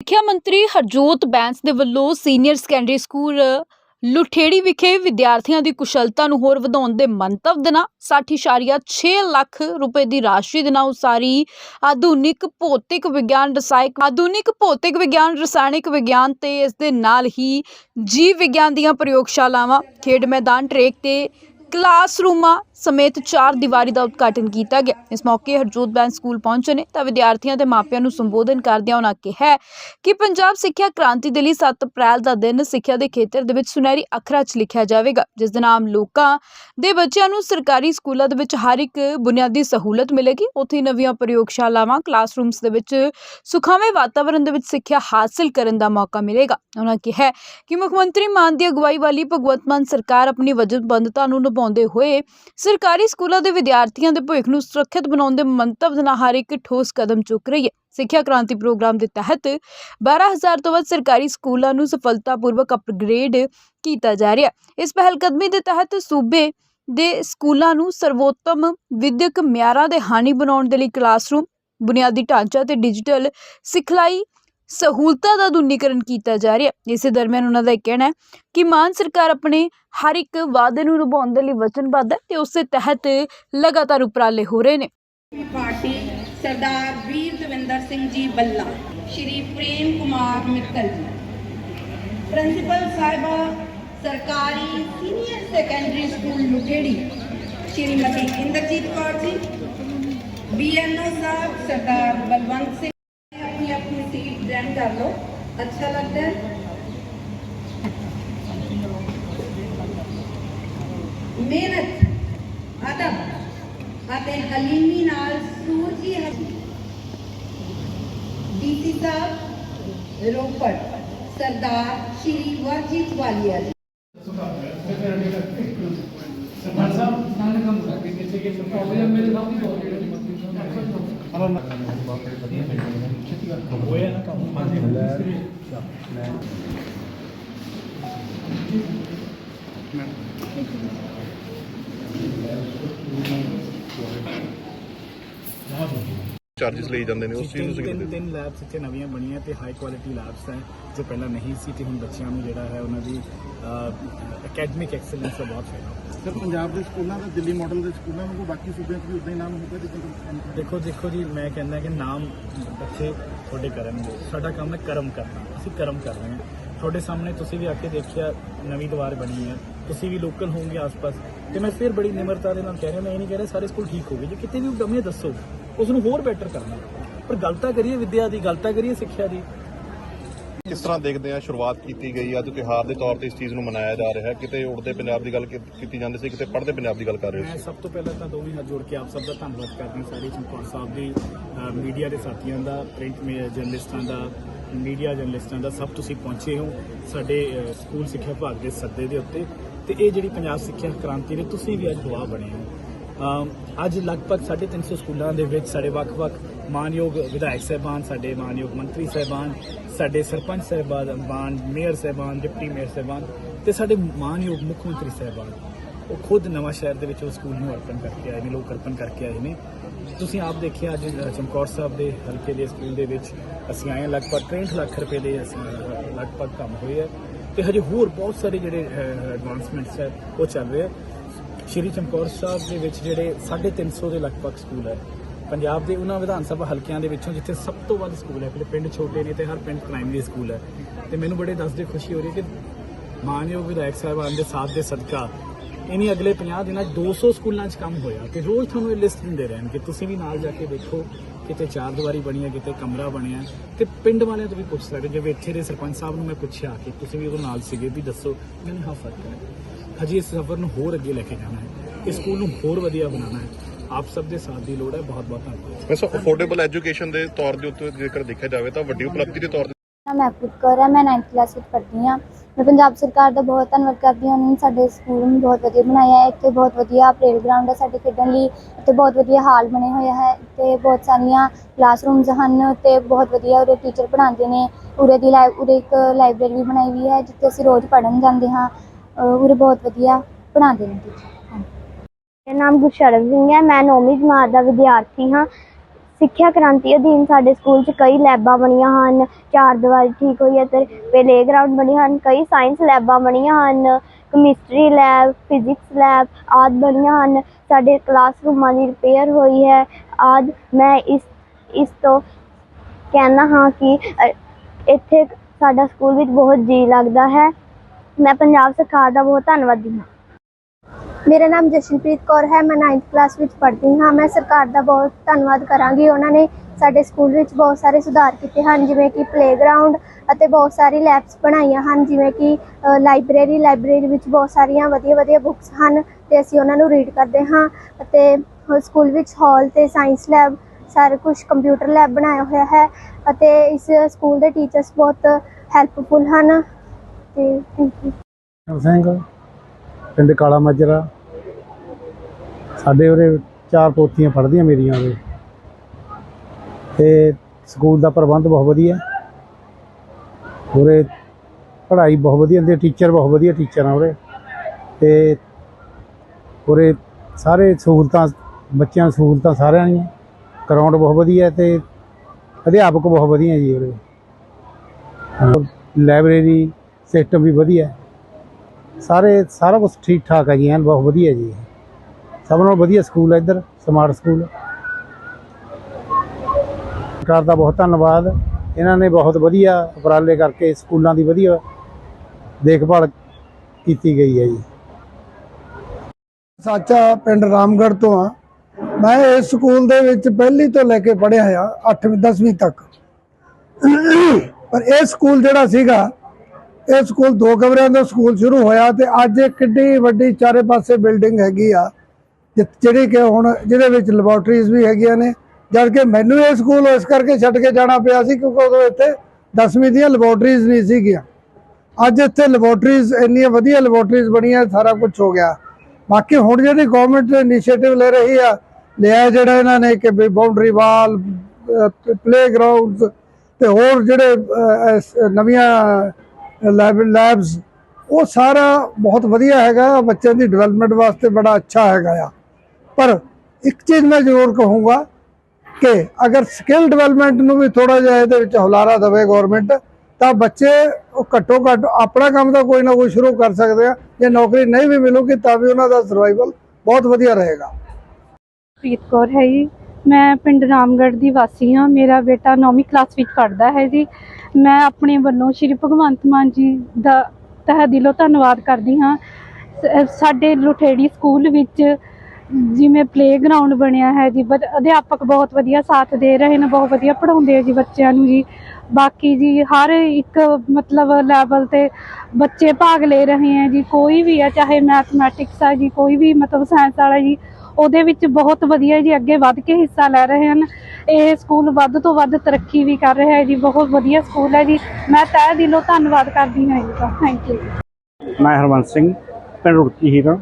ਸਿੱਖਿਆ ਮੰਤਰੀ ਹਰਜੋਤ ਬੈਂਸ ਦੇ ਵੱਲੋਂ ਸੀਨੀਅਰ ਸੈਕੰਡਰੀ ਸਕੂਲ, ਲੁਠੇੜੀ ਵਿਖੇ ਵਿਦਿਆਰਥੀਆਂ ਦੀ ਕੁਸ਼ਲਤਾ ਨੂੰ ਹੋਰ ਵਧਾਉਣ ਦੇ ਮੰਤਵ ਦੇ ਨਾਲ 60.6 ਲੱਖ ਰੁਪਏ ਦੀ ਰਾਸ਼ੀ ਦੇ ਨਾਲ ਉਸਾਰੀ। ਆਧੁਨਿਕ ਭੌਤਿਕ ਵਿਗਿਆਨ ਰਸਾਇਕ ਆਧੁਨਿਕ ਭੌਤਿਕ ਵਿਗਿਆਨ, ਰਸਾਇਣਿਕ ਵਿਗਿਆਨ ਤੇ ਇਸ ਦੇ ਨਾਲ ਹੀ ਜੀਵ ਵਿਗਿਆਨ ਦੀਆਂ ਪ੍ਰਯੋਗਸ਼ਾਲਾਵਾਂ, ਖੇਡ ਮੈਦਾਨ, ਟ੍ਰੇਕ ਤੇ ਕਲਾਸਰੂਮਾਂ ਸਮੇਤ ਚਾਰ ਦੀਵਾਰੀ ਦਾ ਉਦਘਾਟਨ ਕੀਤਾ ਗਿਆ। ਇਸ ਮੌਕੇ ਹਰਜੋਤ ਬੈਂਸ ਸਕੂਲ ਪਹੁੰਚੇ ਨੇ। ਤਾਂ ਵਿਦਿਆਰਥੀਆਂ ਤੇ ਮਾਪਿਆਂ ਨੂੰ ਸੰਬੋਧਨ ਕਰਦਿਆਂ ਉਹਨਾਂ ਕਿਹਾ ਕਿ ਪੰਜਾਬ ਸਿੱਖਿਆ ਕ੍ਰਾਂਤੀ ਦੇ ਲਈ 7 ਅਪ੍ਰੈਲ ਦਾ ਦਿਨ ਸਿੱਖਿਆ ਦੇ ਖੇਤਰ ਦੇ ਵਿੱਚ ਸੁਨਹਿਰੀ ਅੱਖਰਾਂ 'ਚ ਲਿਖਿਆ ਜਾਵੇਗਾ, ਜਿਸ ਦੇ ਨਾਮ ਲੋਕਾਂ ਦੇ ਬੱਚਿਆਂ ਨੂੰ ਸਰਕਾਰੀ ਸਕੂਲਾਂ ਦੇ ਵਿੱਚ ਹਰ ਇੱਕ ਬੁਨਿਆਦੀ ਸਹੂਲਤ ਮਿਲੇਗੀ। ਉੱਥੇ ਨਵੀਆਂ ਪ੍ਰਯੋਗਸ਼ਾਲਾਵਾਂ, ਕਲਾਸਰੂਮਸ ਦੇ ਵਿੱਚ ਸੁਖਾਵੇਂ ਵਾਤਾਵਰਣ ਦੇ ਵਿੱਚ ਸਿੱਖਿਆ ਹਾਸਲ ਕਰਨ ਦਾ ਮੌਕਾ ਮਿਲੇਗਾ। ਉਹਨਾਂ ਕਿਹਾ ਕਿ ਮੁੱਖ ਮੰਤਰੀ ਮਾਨ ਦੀ ਅਗਵਾਈ ਵਾਲੀ ਭਗਵੰਤ ਮਾਨ ਸਰਕਾਰ ਆਪਣੀ ਵਚਨਬੱਧਤਾ ਨੂੰ ਨਿਭਾਉਂਦੇ ਹੋਏ ਸਰਕਾਰੀ ਸਕੂਲਾਂ ਦੇ ਵਿਦਿਆਰਥੀਆਂ ਦੇ ਭਵਿੱਖ ਨੂੰ ਸੁਰੱਖਿਅਤ ਬਣਾਉਣ ਦੇ ਮੰਤਵ ਨਾਲ ਹਰ ਇੱਕ ਠੋਸ ਕਦਮ ਚੁੱਕ ਰਹੀ ਹੈ। ਸਿੱਖਿਆ ਕ੍ਰਾਂਤੀ ਪ੍ਰੋਗਰਾਮ ਦੇ ਤਹਿਤ 12000 ਤੋਂ ਵੱਧ ਸਰਕਾਰੀ ਸਕੂਲਾਂ ਨੂੰ ਸਫਲਤਾਪੂਰਵਕ ਅਪਗ੍ਰੇਡ ਕੀਤਾ ਜਾ ਰਿਹਾ ਇਸ ਪਹਿਲ ਕਦਮੀ ਦੇ ਤਹਿਤ ਸੂਬੇ ਦੇ ਸਕੂਲਾਂ ਨੂੰ ਸਰਵੋਤਮ ਵਿਦਿਅਕ ਮਿਆਰਾਂ ਦੇ ਹਾਨੀ ਬਣਾਉਣ ਦੇ ਲਈ ਕਲਾਸਰੂਮ ਬੁਨਿਆਦੀ ਢਾਂਚਾ ਤੇ ਡਿਜੀਟਲ ਸਿਖਲਾਈ ਸਹੂਲਤਾਂ ਦਾ ਆਧੁਨਿਕਰਨ ਕੀਤਾ ਜਾ ਰਿਹਾ। ਹੈ ਇਸੇ ਦਰਮਿਆਨ ਉਹਨਾਂ ਦਾ ਇਹ ਕਹਿਣਾ ਹੈ ਕਿ ਮਾਨ ਸਰਕਾਰ ਆਪਣੇ ਹਰ ਇੱਕ ਵਾਅਦੇ ਨੂੰ ਨਿਭਾਉਣ ਦੇ ਲਈ ਵਚਨਬੱਧ ਹੈ ਤੇ ਉਸ ਤਹਿਤ ਲਗਾਤਾਰ ਉਪਰਾਲੇ ਹੋ ਰਹੇ ਨੇ। ਪਾਰਟੀ ਸਰਦਾਰ ਵੀਰ ਦਵਿੰਦਰ ਸਿੰਘ ਜੀ ਬੱਲਾ ਸ਼੍ਰੀ ਪ੍ਰੇਮ ਕੁਮਾਰ ਮਿੱਤਲ ਜੀ, ਪ੍ਰਿੰਸੀਪਲ ਸਾਹਿਬਾ ਸਰਕਾਰੀ senior secondary school Lutheri Shrimati Inderjit Kaur ji BNO ਸਾਹਿਬ ਸਰਦਾਰ ਬਲਵੰਤ ਸਿੰਘ ਆਪਣੀ ਆਪਣੀ ਸੀਟ ਗ੍ਰਹਿਣ ਕਰ ਲਓ ਅੱਛਾ ਲੱਗਦਾ ਹੈ ਮਿਹਨਤ ਅਦਬ ਅਤੇ ਹਲੀਮੀ ਨਾਲ ਸੂਰਜੀ ਡੀਸੀ ਸਾਹਿਬ ਰੋਪੜ ਸਰਦਾਰ ਸ਼੍ਰੀ ਵਰਜੀਤ ਵਾਲੀਆ ਜੀ सरपंच साहब नाम कम कर के ਹਲੋ ਮੈਂ ਵਧੀਆ ਛੇਤੀ ਕਰ ਹੋਇਆ ਨਾ ਕੰਮ ਹਾਂਜੀ ਮੈਂ ਚਾਰजेस ਲਈ ਜਾਂਦੇ ਨੇ, ਉਸ ਚੀਜ਼ ਨੂੰ ਤੁਸੀਂ ਤਿੰਨ ਤਿੰਨ ਲੈਬਸ ਇੱਥੇ ਨਵੀਆਂ ਬਣੀਆਂ ਤੇ ਹਾਈ ਕੁਆਲਿਟੀ ਲੈਬਸ ਹੈ, ਜੋ ਪਹਿਲਾਂ ਨਹੀਂ ਸੀ ਤੇ ਹੁਣ ਬੱਚਿਆਂ ਨੂੰ ਜਿਹੜਾ ਹੈ ਉਹਨਾਂ ਦੀ ਅਕੈਡਮਿਕ ਐਕਸਲੈਂਸ ਦਾ ਬਹੁਤ ਫਾਇਦਾ। ਸਰ, ਪੰਜਾਬ ਦੇ ਸਕੂਲਾਂ ਦਾ, ਦਿੱਲੀ ਮਾਡਲ ਦੇ ਸਕੂਲਾਂ ਵਾਂਗੂ ਬਾਕੀ ਸੂਬਿਆਂ 'ਚ ਵੀ ਉਦਾਂ ਹੀ ਨਾਮ ਹੋਊਗਾ ਜਿੱਦਾਂ ਦੇਖੋ ਦੇਖੋ ਜੀ, ਮੈਂ ਕਹਿੰਦਾ ਕਿ ਨਾਮ ਬੱਚੇ ਤੁਹਾਡੇ ਕਰਨਗੇ ਸਾਡਾ ਕੰਮ ਹੈ ਕਰਮ ਕਰਨਾ। ਅਸੀਂ ਕਰਮ ਕਰ ਰਹੇ ਹਾਂ। ਤੁਹਾਡੇ ਸਾਹਮਣੇ ਤੁਸੀਂ ਵੀ ਆ ਕੇ ਦੇਖਿਆ, ਨਵੀਂ ਦੀਵਾਰ ਬਣੀ ਹੈ। ਤੁਸੀਂ ਵੀ ਲੋਕਲ ਹੋਵੋਗੇ ਆਸ-ਪਾਸ। ਤੇ ਮੈਂ ਫਿਰ ਬੜੀ ਨਿਮਰਤਾ ਦੇ ਨਾਲ ਕਹਿ ਰਿਹਾ, ਮੈਂ ਇਹ ਨਹੀਂ ਕਹਿ ਰਿਹਾ ਸਾਰੇ ਸਕੂਲ ਠੀਕ ਹੋ ਗਏ ਜੇ ਕਿਤੇ ਵੀ ਕਮੀ ਦੱਸੋ। ਉਸ ਨੂੰ ਹੋਰ ਬੈਟਰ ਕਰਨਾ। ਪਰ ਗਲਤਾ ਕਰੀਏ ਵਿਦਿਆ ਦੀ, ਗਲਤਾ ਕਰੀਏ ਸਿੱਖਿਆ ਦੀ। ਕਿਸ ਤਰ੍ਹਾਂ ਦੇਖਦੇ ਆ ਸ਼ੁਰੂਆਤ ਕੀਤੀ ਗਈ ਅੱਜ ਤਿਉਹਾਰ ਦੇ ਤੌਰ ਤੇ ਇਸ ਚੀਜ਼ ਨੂੰ ਮਨਾਇਆ ਜਾ ਰਿਹਾ ਹੈ? ਕਿਤੇ ਉੜਦੇ ਪੰਜਾਬ ਦੀ ਗੱਲ ਕੀਤੀ ਜਾਂਦੀ ਸੀ ਕਿਤੇ ਪੜ੍ਹਦੇ ਪੰਜਾਬ ਦੀ ਗੱਲ ਕਰ ਰਹੇ ਮੈਂ ਸੀ ਸਭ ਤੋਂ ਪਹਿਲਾਂ ਤਾਂ ਦੋਵੇਂ ਹੱਥ ਜੋੜ ਕੇ ਆਪ ਸਭ ਦਾ ਧੰਨਵਾਦ ਕਰਦਾ ਸਾਰੇ ਚਮਕੌਰ ਸਾਹਿਬ ਦੀ ਮੀਡੀਆ ਦੇ ਸਾਥੀਆਂ ਦਾ ਪ੍ਰਿੰਟ ਜਰਨਲਿਸਟਾਂ ਦਾ ਮੀਡੀਆ ਜਰਨਲਿਸਟਾਂ ਦਾ ਸਭ ਤੁਸੀਂ ਪਹੁੰਚੇ ਹੋ ਸਾਡੇ ਸਕੂਲ ਸਿੱਖਿਆ ਵਿਭਾਗ ਦੇ ਸੱਦੇ ਦੇ ਉੱਤੇ। ਤੇ ਇਹ ਜਿਹੜੀ ਪੰਜਾਬ ਸਿੱਖਿਆ ਕ੍ਰਾਂਤੀ ਦੇ ਤੁਸੀਂ ਵੀ ਅੱਜ ਗਵਾਹ ਬਣੇ ਹੋ। ਅੱਜ ਲਗਭਗ 350 ਸਕੂਲਾਂ ਦੇ ਵਿੱਚ ਸਾਡੇ ਵੱਖ-ਵੱਖ ਮਾਨਯੋਗ ਵਿਧਾਇਕ ਸਹਿਬਾਨ ਸਾਡੇ ਮਾਨਯੋਗ ਮੰਤਰੀ ਸਹਿਬਾਨ ਸਾਡੇ ਸਰਪੰਚ ਸਹਿਬਾਨ ਮੇਅਰ ਸਹਿਬਾਨ ਡਿਪਟੀ ਮੇਅਰ ਸਹਿਬਾਨ ਤੇ ਸਾਡੇ ਮਾਨਯੋਗ ਮੁੱਖ ਮੰਤਰੀ ਸਹਿਬਾਨ। ਉਹ ਖੁਦ ਨਵਾਂ ਸ਼ਹਿਰ ਦੇ ਵਿੱਚ ਉਹ ਸਕੂਲ ਨੂੰ ਅਰਪਣ ਕਰਕੇ ਆਏ ਨੇ ਲੋਕ ਅਰਪਣ ਕਰਕੇ ਆਏ ਨੇ। ਤੁਸੀਂ ਆਪ ਦੇਖਿਆ ਅੱਜ ਚਮਕੌਰ ਸਾਹਿਬ ਦੇ ਹਲਕੇ ਦੇ ਸਕੂਲ ਦੇ ਵਿੱਚ ਅਸੀਂ ਆਏ ਹਾਂ, ਲਗਭਗ 63 ਲੱਖ ਰੁਪਏ ਦੇ ਅਸੀਂ ਲਗਭਗ ਕੰਮ ਹੋਏ ਹੈ ਤੇ ਹਜੇ ਹੋਰ ਬਹੁਤ ਸਾਰੇ ਜਿਹੜੇ ਐਡਵਾਂਸਮੈਂਟਸ ਹੈ ਉਹ ਚੱਲ ਰਹੇ ਆ। ਸ਼੍ਰੀ ਚਮਕੌਰ ਸਾਹਿਬ ਦੇ ਵਿੱਚ ਜਿਹੜੇ 350 ਦੇ ਲਗਭਗ ਸਕੂਲ ਹੈ ਪੰਜਾਬ ਦੇ ਉਹਨਾਂ ਵਿਧਾਨ ਸਭਾ ਹਲਕਿਆਂ ਦੇ ਵਿੱਚੋਂ ਜਿੱਥੇ ਸਭ ਤੋਂ ਵੱਧ ਸਕੂਲ ਹੈ ਫਿਰ ਪਿੰਡ ਛੋਟੇ ਨੇ ਤੇ ਹਰ ਪਿੰਡ ਪ੍ਰਾਇਮਰੀ ਸਕੂਲ ਹੈ। ਤੇ ਮੈਨੂੰ ਬੜੇ ਦੱਸਦੇ ਖੁਸ਼ੀ ਹੋ ਰਹੀ ਹੈ ਕਿ ਮਾਨਯੋਗ ਵਿਧਾਇਕ ਸਾਹਿਬਾਨ ਦੇ ਸਾਥ ਦੇ ਸਦਕਾ ਇਨੀ ਅਗਲੇ 50 ਦਿਨਾਂ 'ਚ 200 ਸਕੂਲਾਂ 'ਚ ਕੰਮ ਹੋਇਆ ਤੇ ਰੋਜ਼ ਤੁਹਾਨੂੰ ਇਹ ਲਿਸਟ ਦਿੰਦੇ ਰਹਿਣ ਕਿ ਤੁਸੀਂ ਵੀ ਨਾਲ ਜਾ ਕੇ ਦੇਖੋ, ਕਿਤੇ ਚਾਰ ਦੀਵਾਰੀ ਬਣੀ ਹੈ, ਕਿਤੇ ਕਮਰਾ ਬਣਿਆ ਹੈ। ਤੇ ਪਿੰਡ ਵਾਲਿਆਂ ਤੋਂ ਵੀ ਪੁੱਛ ਸਕਦੇ ਜਿਵੇਂ ਇੱਥੇ ਦੇ ਸਰਪੰਚ ਸਾਹਿਬ ਨੂੰ ਮੈਂ ਪੁੱਛਿਆ ਕਿ ਤੁਸੀਂ ਵੀ ਉਹਦੇ ਨਾਲ ਸੀਗੇ ਵੀ ਦੱਸੋ, ਮੈਨੂੰ ਹਾਂ ਫ਼ਰਕ ਹੈ। ਹਜੇ ਇਸ ਸਫ਼ਰ ਨੂੰ ਹੋਰ ਅੱਗੇ ਲੈ ਕੇ ਜਾਣਾ ਹੈ। ਇਸ ਸਕੂਲ ਨੂੰ ਹੋਰ ਵਧੀਆ ਬਣਾਉਣਾ ਹੈ। ਆਪ ਸਭ ਦੇ ਸਾਥ ਦੀ ਲੋੜ ਹੈ ਬਹੁਤ ਬਹੁਤ ਧੰਨਵਾਦ। ਵੈਸੇ ਅਫੋਰਡੇਬਲ ਐਜੂਕੇਸ਼ਨ ਦੇ ਤੌਰ ਦੇ ਉੱਤੇ ਜੇਕਰ ਦੇਖਿਆ ਜਾਵੇ ਤਾਂ ਵੱਡੀ ਉਪਲਬਧੀ ਦੇ ਤੌਰ ਤੇ ਮੈਂ ਮਹਿਕੂਬ ਕੌਰ ਹੈ ਮੈਂ 9th ਕਲਾਸ ਵਿੱਚ ਪੜ੍ਹਦੀ ਹਾਂ। ਮੈਂ ਪੰਜਾਬ ਸਰਕਾਰ ਦਾ ਬਹੁਤ ਧੰਨਵਾਦ ਕਰਦੀ ਹਾਂ ਉਹਨਾਂ ਨੇ ਸਾਡੇ ਸਕੂਲ ਨੂੰ ਬਹੁਤ ਵਧੀਆ ਬਣਾਇਆ ਹੈ। ਇੱਥੇ ਬਹੁਤ ਵਧੀਆ ਪਲੇਅ ਗਰਾਊਂਡ ਹੈ ਸਾਡੇ ਖੇਡਣ ਲਈ। ਇੱਥੇ ਬਹੁਤ ਵਧੀਆ ਹਾਲ ਬਣੇ ਹੋਏ ਹੈ। ਤੇ ਬਹੁਤ ਸਾਰੀਆਂ ਕਲਾਸਰੂਮਸ ਹਨ ਤੇ ਬਹੁਤ ਵਧੀਆ ਉਰੇ ਟੀਚਰ ਪੜ੍ਹਾਉਂਦੇ ਨੇ। ਉਰੇ ਦੀ ਲਾਇ ਉਰੇ ਇੱਕ ਲਾਇਬ੍ਰੇਰੀ ਵੀ ਬਣਾਈ ਹੋਈ ਹੈ ਜਿੱਥੇ ਅਸੀਂ ਰੋਜ਼ ਪੜ੍ਹਨ ਜਾਂਦੇ ਹਾਂ। ਉਰੇ ਬਹੁਤ ਵਧੀਆ ਪੜ੍ਹਾਉਂਦੇ ਨੇ ਟੀਚਰ ਮੇਰਾ ਨਾਮ ਗੁਰਸ਼ਰਨ ਸਿੰਘ ਹੈ, ਮੈਂ ਨੌਵੀਂ ਜਮਾਤ ਦਾ ਵਿਦਿਆਰਥੀ ਹਾਂ। ਸਿੱਖਿਆ ਕ੍ਰਾਂਤੀ ਅਧੀਨ ਸਾਡੇ ਸਕੂਲ 'ਚ ਕਈ ਲੈਬਾਂ ਬਣੀਆਂ ਹਨ, ਚਾਰ ਦੀਵਾਰੀ ਠੀਕ ਹੋਈ ਹੈ ਤੇ ਪਲੇਗਰਾਉਂਡ ਬਣੇ ਹਨ, ਕਈ ਸਾਇੰਸ ਲੈਬਾਂ ਬਣੀਆਂ ਹਨ ਕੈਮਿਸਟਰੀ ਲੈਬ ਫਿਜ਼ਿਕਸ ਲੈਬ ਆਦਿ ਬਣੀਆਂ ਹਨ, ਸਾਡੇ ਕਲਾਸਰੂਮਾਂ ਦੀ ਰਿਪੇਅਰ ਹੋਈ ਹੈ। ਆਦਿ ਮੈਂ ਇਸ ਇਸ ਤੋਂ ਕਹਿਣਾ ਹਾਂ ਕਿ ਇੱਥੇ ਸਾਡਾ ਸਕੂਲ ਵਿੱਚ ਬਹੁਤ ਜੀ ਲੱਗਦਾ ਹੈ। ਮੈਂ ਪੰਜਾਬ ਸਰਕਾਰ ਦਾ ਬਹੁਤ ਧੰਨਵਾਦੀ ਹਾਂ। ਮੇਰਾ ਨਾਮ ਜਸ਼ਨਪ੍ਰੀਤ ਕੌਰ ਹੈ, ਮੈਂ 9th ਕਲਾਸ ਵਿੱਚ ਪੜ੍ਹਦੀ ਹਾਂ। ਮੈਂ ਸਰਕਾਰ ਦਾ ਬਹੁਤ ਧੰਨਵਾਦ ਕਰਾਂਗੀ। ਉਹਨਾਂ ਨੇ ਸਾਡੇ ਸਕੂਲ ਵਿੱਚ ਬਹੁਤ ਸਾਰੇ ਸੁਧਾਰ ਕੀਤੇ ਹਨ, ਜਿਵੇਂ ਕਿ ਪਲੇਗਰਾਉਂਡ ਅਤੇ ਬਹੁਤ ਸਾਰੀ ਲੈਬਸ ਬਣਾਈਆਂ ਹਨ, ਜਿਵੇਂ ਕਿ ਲਾਇਬ੍ਰੇਰੀ ਲਾਇਬ੍ਰੇਰੀ ਵਿੱਚ ਬਹੁਤ ਸਾਰੀਆਂ ਵਧੀਆ ਵਧੀਆ ਬੁੱਕਸ ਹਨ ਤੇ ਅਸੀਂ ਉਹਨਾਂ ਨੂੰ ਰੀਡ ਕਰਦੇ ਹਾਂ ਅਤੇ ਸਕੂਲ ਵਿੱਚ ਹਾਲ ਤੇ ਸਾਇੰਸ ਲੈਬ ਸਾਰਾ ਕੁਝ ਕੰਪਿਊਟਰ ਲੈਬ ਬਣਾਇਆ ਹੋਇਆ ਹੈ ਅਤੇ ਇਸ ਸਕੂਲ ਦੇ ਟੀਚਰਸ ਬਹੁਤ ਹੈਲਪਫੁਲ ਹਨ। ਤੇ ਥੈਂਕ ਯੂ ਪਿੰਡ ਕਾਲਾ ਮਾਜਰਾ। ਸਾਡੇ ਉਰੇ ਚਾਰ ਪੋਤੀਆਂ ਪੜ੍ਹਦੀਆਂ ਮੇਰੀਆਂ ਉਰੇ। ਤੇ ਸਕੂਲ ਦਾ ਪ੍ਰਬੰਧ ਬਹੁਤ ਵਧੀਆ। ਉਰੇ ਪੜ੍ਹਾਈ ਬਹੁਤ ਵਧੀਆ ਹੁੰਦੀ ਟੀਚਰ ਬਹੁਤ ਵਧੀਆ ਟੀਚਰ ਆ ਉਰੇ। ਤੇ ਉਰੇ ਸਾਰੇ ਸਹੂਲਤਾਂ, ਬੱਚਿਆਂ ਨੂੰ ਸਹੂਲਤਾਂ ਸਾਰਿਆਂ ਦੀਆਂ। ਗਰਾਊਂਡ ਬਹੁਤ ਵਧੀਆ ਤੇ ਅਧਿਆਪਕ ਬਹੁਤ ਵਧੀਆ ਜੀ ਉਰੇ। ਲਾਇਬ੍ਰੇਰੀ ਸਿਸਟਮ ਵੀ ਵਧੀਆ ਸਾਰੇ, ਸਾਰਾ ਕੁਝ ਠੀਕ ਠਾਕ ਹੈ ਜੀ, ਐਨ ਬਹੁਤ ਵਧੀਆ ਜੀ। ਸਭ ਨਾਲੋਂ ਵਧੀਆ ਸਕੂਲ ਹੈ ਇੱਧਰ, ਸਮਾਰਟ ਸਕੂਲ। ਸਰਕਾਰ ਦਾ ਬਹੁਤ ਧੰਨਵਾਦ। ਇਹਨਾਂ ਨੇ ਬਹੁਤ ਵਧੀਆ ਉਪਰਾਲੇ ਕਰਕੇ ਸਕੂਲਾਂ ਦੀ ਵਧੀਆ ਦੇਖਭਾਲ ਕੀਤੀ ਗਈ ਹੈ ਜੀ। ਸਾਚਾ ਪਿੰਡ ਰਾਮਗੜ੍ਹ ਤੋਂ ਆ ਮੈਂ ਇਸ ਸਕੂਲ ਦੇ ਵਿੱਚ ਪਹਿਲੀ ਤੋਂ ਲੈ ਕੇ ਪੜ੍ਹਿਆ ਆ 8ਵੀਂ 10ਵੀਂ ਤੱਕ। ਪਰ ਇਹ ਸਕੂਲ ਜਿਹੜਾ ਸੀਗਾ ਇਹ ਸਕੂਲ ਦੋ ਕਮਰਿਆਂ ਦਾ ਸਕੂਲ ਸ਼ੁਰੂ ਹੋਇਆ ਤੇ ਅੱਜ ਇਹ ਕਿੱਡੀ ਵੱਡੀ ਚਾਰੇ ਪਾਸੇ ਬਿਲਡਿੰਗ ਹੈਗੀ ਆ ਜਿ- ਜਿਹੜੀ ਕਿ ਹੁਣ ਜਿਹਦੇ ਵਿੱਚ ਲੈਬੋਰਟਰੀਜ਼ ਵੀ ਹੈਗੀਆਂ ਨੇ। ਜਦ ਕਿ ਮੈਨੂੰ ਇਹ ਸਕੂਲ ਇਸ ਕਰਕੇ ਛੱਡ ਕੇ ਜਾਣਾ ਪਿਆ ਸੀ ਕਿਉਂਕਿ ਉਦੋਂ ਇੱਥੇ 10ਵੀਂ ਦੀਆਂ ਲੈਬੋਰਟਰੀਜ਼ ਨਹੀਂ ਸੀਗੀਆਂ। ਅੱਜ ਇੱਥੇ ਲੈਬੋਰਟਰੀਜ਼ ਇੰਨੀਆਂ ਵਧੀਆ ਲੈਬੋਰਟਰੀਜ਼ ਬਣੀਆਂ, ਸਾਰਾ ਕੁਝ ਹੋ ਗਿਆ। ਬਾਕੀ ਹੁਣ ਜਿਹੜੀ ਗਵਰਨਮੈਂਟ ਇਨੀਸ਼ੀਏਟਿਵ ਲੈ ਰਹੀ ਆ, ਲਿਆ ਜਿਹੜਾ ਇਹਨਾਂ ਨੇ ਕਿ ਵੀ ਬਾਉਂਡਰੀ ਵਾਲ ਪਲੇਗਰਾਉਂਡਸ ਤੇ ਹੋਰ ਜਿਹੜੇ ਨਵੀਆਂ ਲੈਬਸ ਉਹ ਸਾਰਾ ਬਹੁਤ ਵਧੀਆ ਹੈਗਾ, ਬੱਚਿਆਂ ਦੀ ਡਿਵੈਲਪਮੈਂਟ ਵਾਸਤੇ ਬੜਾ ਅੱਛਾ ਹੈਗਾ ਆ। ਪਰ ਇੱਕ ਚੀਜ਼ ਮੈਂ ਜ਼ਰੂਰ ਕਹੂੰਗਾ ਕਿ ਅਗਰ ਸਕਿੱਲ ਡਿਵੈਲਪਮੈਂਟ ਨੂੰ ਵੀ ਥੋੜਾ ਜਿਹਾ ਇਹਦੇ ਵਿੱਚ ਹੁਲਾਰਾ ਦੇਵੇ ਗਵਰਨਮੈਂਟ ਤਾਂ ਬੱਚੇ ਘੱਟੋ ਘੱਟ ਆਪਣਾ ਕੰਮ ਤਾਂ ਕੋਈ ਨਾ ਕੋਈ ਸ਼ੁਰੂ ਕਰ ਸਕਦੇ ਆ। ਜੇ ਨੌਕਰੀ ਨਹੀਂ ਵੀ ਮਿਲੂਗੀ, ਤਾਂ ਵੀ ਉਹਨਾਂ ਦਾ ਸਰਵਾਈਵਲ ਬਹੁਤ ਵਧੀਆ ਰਹੇਗਾ। ਪ੍ਰੀਤ ਕੌਰ ਹੈ ਜੀ। ਮੈਂ ਪਿੰਡ ਰਾਮਗੜ੍ਹ ਦੀ ਵਾਸੀ ਹਾਂ। ਮੇਰਾ ਬੇਟਾ 9ਵੀਂ ਕਲਾਸ ਵਿੱਚ ਪੜ੍ਹਦਾ ਹੈ ਜੀ। ਮੈਂ ਆਪਣੇ ਵੱਲੋਂ ਸ਼੍ਰੀ ਭਗਵੰਤ ਮਾਨ ਜੀ ਦਾ ਤਹਿ ਦਿਲੋਂ ਧੰਨਵਾਦ ਕਰਦੀ ਹਾਂ। ਸ- ਸਾਡੇ ਲੁਠੇੜੀ ਸਕੂਲ ਵਿੱਚ ਜਿਵੇਂ ਪਲੇਗਰਾਉਂਡ ਬਣਿਆ ਹੈ ਜੀ ਬਦ- ਅਧਿਆਪਕ ਬਹੁਤ ਵਧੀਆ ਸਾਥ ਦੇ ਰਹੇ ਨੇ, ਬਹੁਤ ਵਧੀਆ ਪੜ੍ਹਾਉਂਦੇ ਆ ਜੀ ਬੱਚਿਆਂ ਨੂੰ ਜੀ। ਬਾਕੀ ਜੀ ਹਰ ਇੱਕ ਮਤਲਬ ਲੈਵਲ ਤੇ ਬੱਚੇ ਭਾਗ ਲੈ ਰਹੇ ਹੈ ਜੀ, ਕੋਈ ਵੀ ਆ, ਚਾਹੇ ਮੈਥਮੈਟਿਕਸ ਆ ਜੀ, ਕੋਈ ਵੀ ਮਤਲਬ ਸਾਇੰਸ ਵਾਲਾ ਜੀ ਉਹਦੇ ਵਿੱਚ ਬਹੁਤ ਵਧੀਆ ਜੀ ਅੱਗੇ ਵੱਧ ਕੇ ਹਿੱਸਾ ਲੈ ਰਹੇ ਹਨ। ਇਹ ਸਕੂਲ ਵੱਧ ਤੋਂ ਵੱਧ ਤਰੱਕੀ ਵੀ ਕਰ ਰਿਹਾ ਹੈ ਜੀ, ਬਹੁਤ ਵਧੀਆ ਸਕੂਲ ਹੈ ਜੀ। ਮੈਂ ਤਹਿ ਦਿਲੋਂ ਧੰਨਵਾਦ ਕਰਦੀ ਹਾਂ ਜੀ। ਦਾ ਥੈਂਕ ਯੂ ਮੈਂ ਹਰਵੰਤ ਸਿੰਘ, ਪਿੰਡ ਰੁੜਕੀ ਹੀਰਾ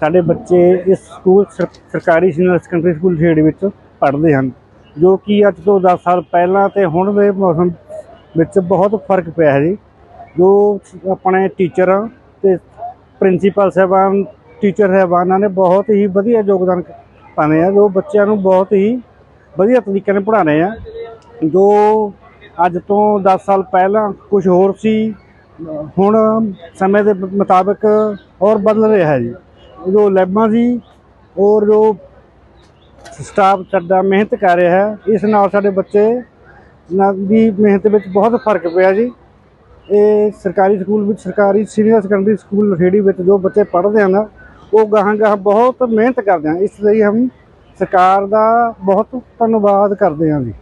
ਸਾਡੇ ਬੱਚੇ ਇਸ ਸਕੂਲ ਸਰ- ਸਰਕਾਰੀ ਸੀਨੀਅਰ ਸੈਕੰਡਰੀ ਸਕੂਲ ਖੇੜ ਵਿੱਚ ਪੜ੍ਹਦੇ ਹਨ, ਜੋ ਕਿ ਅੱਜ ਤੋਂ 10 ਸਾਲ ਪਹਿਲਾਂ ਤੇ ਹੁਣ ਦੇ ਮੌਸਮ ਵਿੱਚ ਬਹੁਤ ਫ਼ਰਕ ਪਿਆ ਹੈ ਜੀ। ਜੋ ਆਪਣੇ ਟੀਚਰਾਂ ਤੇ ਪ੍ਰਿੰਸੀਪਲ ਸਾਹਿਬਾਨ ਟੀਚਰ ਸਾਹਿਬਾਨਾਂ ਨੇ ਬਹੁਤ ਹੀ ਵਧੀਆ ਯੋਗਦਾਨ ਪਾਉਂਦੇ ਆ, ਜੋ ਬੱਚਿਆਂ ਨੂੰ ਬਹੁਤ ਹੀ ਵਧੀਆ ਤਰੀਕੇ ਨਾਲ ਪੜ੍ਹਾ ਰਹੇ ਆ। ਜੋ ਅੱਜ ਤੋਂ 10 ਸਾਲ ਪਹਿਲਾਂ ਕੁਝ ਹੋਰ ਸੀ, ਹੁਣ ਸਮੇਂ ਦੇ ਮ- ਮੁਤਾਬਕ ਹੋਰ ਬਦਲ ਰਿਹਾ ਹੈ ਜੀ। ਜੋ ਲੈਬਾਂ ਸੀ ਔਰ ਜੋ ਸਟਾਫ ਸਾਡਾ ਮਿਹਨਤ ਕਰ ਰਿਹਾ ਹੈ, ਇਸ ਨਾਲ ਸਾਡੇ ਬੱਚੇ ਨਾ- ਦੀ ਮਿਹਨਤ ਵਿੱਚ ਬਹੁਤ ਫ਼ਰਕ ਪਿਆ ਜੀ। ਇਹ ਸਰਕਾਰੀ ਸਕੂਲ ਵਿੱਚ ਸਰਕਾਰੀ, ਸੀਨੀਅਰ ਸੈਕੰਡਰੀ ਸਕੂਲ ਲਖੇੜੀ ਵਿੱਚ ਜੋ ਬੱਚੇ ਪੜ੍ਹਦੇ ਹਨ ਉਹ ਗਾਹਾਂ ਗਾਹਾਂ ਬਹੁਤ ਮਿਹਨਤ ਕਰਦੇ ਹਨ ਇਸ ਲਈ ਹਮ ਸਰਕਾਰ ਦਾ ਬਹੁਤ ਧੰਨਵਾਦ ਕਰਦੇ ਹਾਂ ਜੀ।